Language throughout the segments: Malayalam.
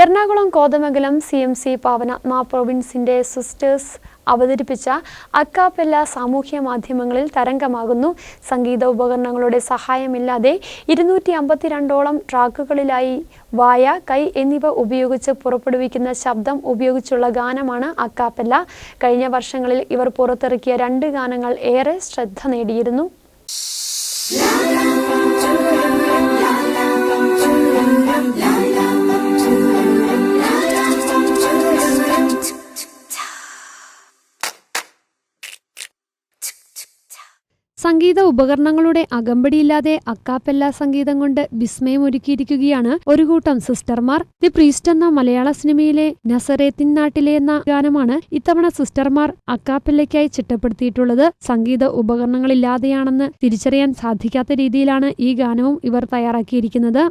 Ernakulam Kothamangalam C M C Pavanatma പ്രൊവിൻസിന്റെ sisters അവതരിപ്പിച്ച അക്കാപ്പെല്ല സാമൂഹ്യ മാധ്യമങ്ങളിൽ തരംഗമാകുന്നു. സംഗീത ഉപകരണങ്ങളുടെ സഹായമില്ലാതെ ഇരുന്നൂറ്റി അമ്പത്തിരണ്ടോളം ട്രാക്കുകളിലായി വായ കൈ എന്നിവ ഉപയോഗിച്ച് പുറപ്പെടുവിക്കുന്ന ശബ്ദം ഉപയോഗിച്ചുള്ള ഗാനമാണ് അക്കാപ്പെല്ല. കഴിഞ്ഞ വർഷങ്ങളിൽ ഇവർ പുറത്തിറക്കിയ രണ്ട് ഗാനങ്ങൾ ഏറെ ശ്രദ്ധ നേടിയിരുന്നു. സംഗീത ഉപകരണങ്ങളുടെ അകമ്പടിയില്ലാതെ അക്കാപ്പെല്ല സംഗീതം കൊണ്ട് വിസ്മയമൊരുക്കിയിരിക്കുകയാണ് ഒരു കൂട്ടം സിസ്റ്റർമാർ. ദി പ്രീസ്റ്റ് എന്ന മലയാള സിനിമയിലെ നസറേത്തിൻ നാട്ടിലെ എന്ന ഗാനമാണ് ഇത്തവണ സിസ്റ്റർമാർ അക്കാപ്പെല്ലയ്ക്കായി ചിട്ടപ്പെടുത്തിയിട്ടുള്ളത്. സംഗീത ഉപകരണങ്ങളില്ലാതെയാണെന്ന് തിരിച്ചറിയാൻ സാധിക്കാത്ത രീതിയിലാണ് ഈ ഗാനവും ഇവർ തയ്യാറാക്കിയിരിക്കുന്നത്.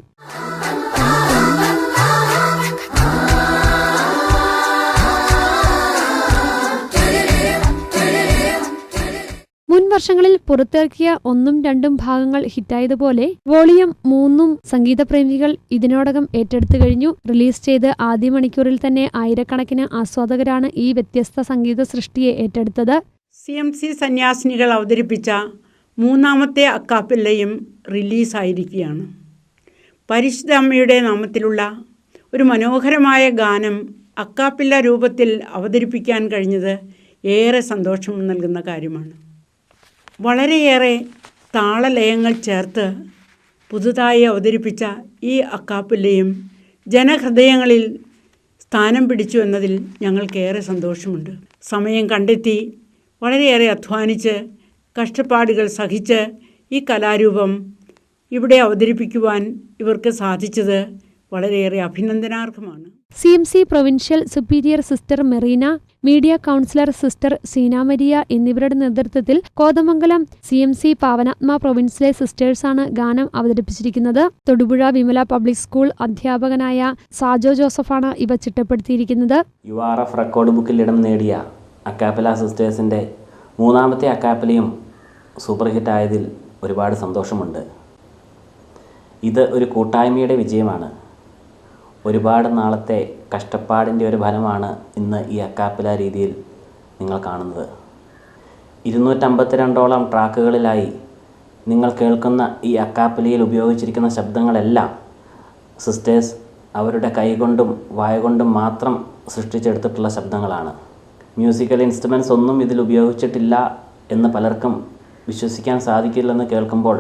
വർഷങ്ങളിൽ പുറത്തിറക്കിയ ഒന്നും രണ്ടും ഭാഗങ്ങൾ ഹിറ്റായതുപോലെ വോളിയം മൂന്നും സംഗീതപ്രേമികൾ ഇതിനോടകം ഏറ്റെടുത്തു കഴിഞ്ഞു. റിലീസ് ചെയ്ത് ആദ്യ മണിക്കൂറിൽ തന്നെ ആയിരക്കണക്കിന് ആസ്വാദകരാണ് ഈ വ്യത്യസ്ത സംഗീത സൃഷ്ടിയെ ഏറ്റെടുത്തത്. സി എം സി സന്യാസിനികൾ അവതരിപ്പിച്ച മൂന്നാമത്തെ അക്കാപ്പില്ലയും റിലീസായിരിക്കുകയാണ്. പരിശുദ്ധ അമ്മയുടെ നാമത്തിലുള്ള ഒരു മനോഹരമായ ഗാനം അക്കാപ്പില്ല രൂപത്തിൽ അവതരിപ്പിക്കാൻ കഴിഞ്ഞത് ഏറെ സന്തോഷം നൽകുന്ന കാര്യമാണ്. വളരെയേറെ താളലയങ്ങൾ ചേർത്ത് പുതുതായി അവതരിപ്പിച്ച ഈ അക്കാപ്പില്ലയും ജനഹൃദയങ്ങളിൽ സ്ഥാനം പിടിച്ചു എന്നതിൽ ഞങ്ങൾക്കേറെ സന്തോഷമുണ്ട്. സമയം കണ്ടെത്തി വളരെയേറെ അധ്വാനിച്ച് കഷ്ടപ്പാടുകൾ സഹിച്ച് ഈ കലാരൂപം ഇവിടെ അവതരിപ്പിക്കുവാൻ ഇവർക്ക് സാധിച്ചത് വളരെയേറെ അഭിനന്ദനാർഹമാണ്. C M C provincial superior sister Merina media councillor sister Seenamaria എന്നിവരുടെ നേതൃത്വത്തിൽ Kothamangalam C M C Pavanatma പ്രൊവിൻസിലെ സിസ്റ്റേഴ്സാണ് ഗാനം അവതരിപ്പിച്ചിരിക്കുന്നത്. തൊടുപുഴ വിമല പബ്ലിക് സ്കൂൾ അധ്യാപകനായ സാജോ ജോസഫാണ് ഇവ ചിട്ടപ്പെടുത്തിയിരിക്കുന്നത്. യു ആർ എഫ് റെക്കോർഡ് ബുക്കിൽ ഇടം നേടിയ അക്കാപ്പല സിസ്റ്റേഴ്സിന്റെ മൂന്നാമത്തെ അക്കാപ്പലയും സൂപ്പർ ഹിറ്റായതിൽ ഒരുപാട് സന്തോഷമുണ്ട്. ഇത് ഒരു കൂട്ടായ്മയുടെ വിജയമാണ്. ഒരുപാട് നാളത്തെ കഷ്ടപ്പാടിന്റെ ഒരു ഫലമാണ് ഇന്ന് ഈ അക്കാപ്പല രീതിയിൽ നിങ്ങൾ കാണുന്നത്. ഇരുന്നൂറ്റമ്പത്തിരണ്ടോളം ട്രാക്കുകളിലായി നിങ്ങൾ കേൾക്കുന്ന ഈ അക്കാപ്പലയിൽ ഉപയോഗിച്ചിരിക്കുന്ന ശബ്ദങ്ങളെല്ലാം സിസ്റ്റേഴ്സ് അവരുടെ കൈകൊണ്ടും വായകൊണ്ടും മാത്രം സൃഷ്ടിച്ചെടുത്തിട്ടുള്ള ശബ്ദങ്ങളാണ്. മ്യൂസിക്കൽ ഇൻസ്ട്രുമെൻസ് ഒന്നും ഇതിൽ ഉപയോഗിച്ചിട്ടില്ല എന്ന് പലർക്കും വിശ്വസിക്കാൻ സാധിക്കില്ലെന്ന് കേൾക്കുമ്പോൾ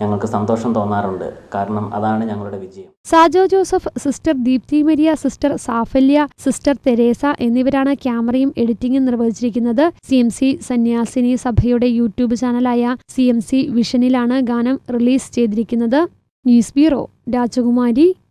ഞങ്ങൾക്ക് സന്തോഷം തോന്നാറുണ്ട്. കാരണം അതാണ് ഞങ്ങളുടെ വിജയം. Sajo Joseph sister Deepthi Maria sister Saphalya sister Teresa എന്നിവരാണ് ക്യാമറയും എഡിറ്റിംഗും നിർവഹിച്ചിരിക്കുന്നത്. സി എം സി സന്യാസിനി സഭയുടെ യൂട്യൂബ് ചാനലായ സി എം സി വിഷനിലാണ് ഗാനം റിലീസ് ചെയ്തിരിക്കുന്നത്. ന്യൂസ് ബ്യൂറോ രാജകുമാരി.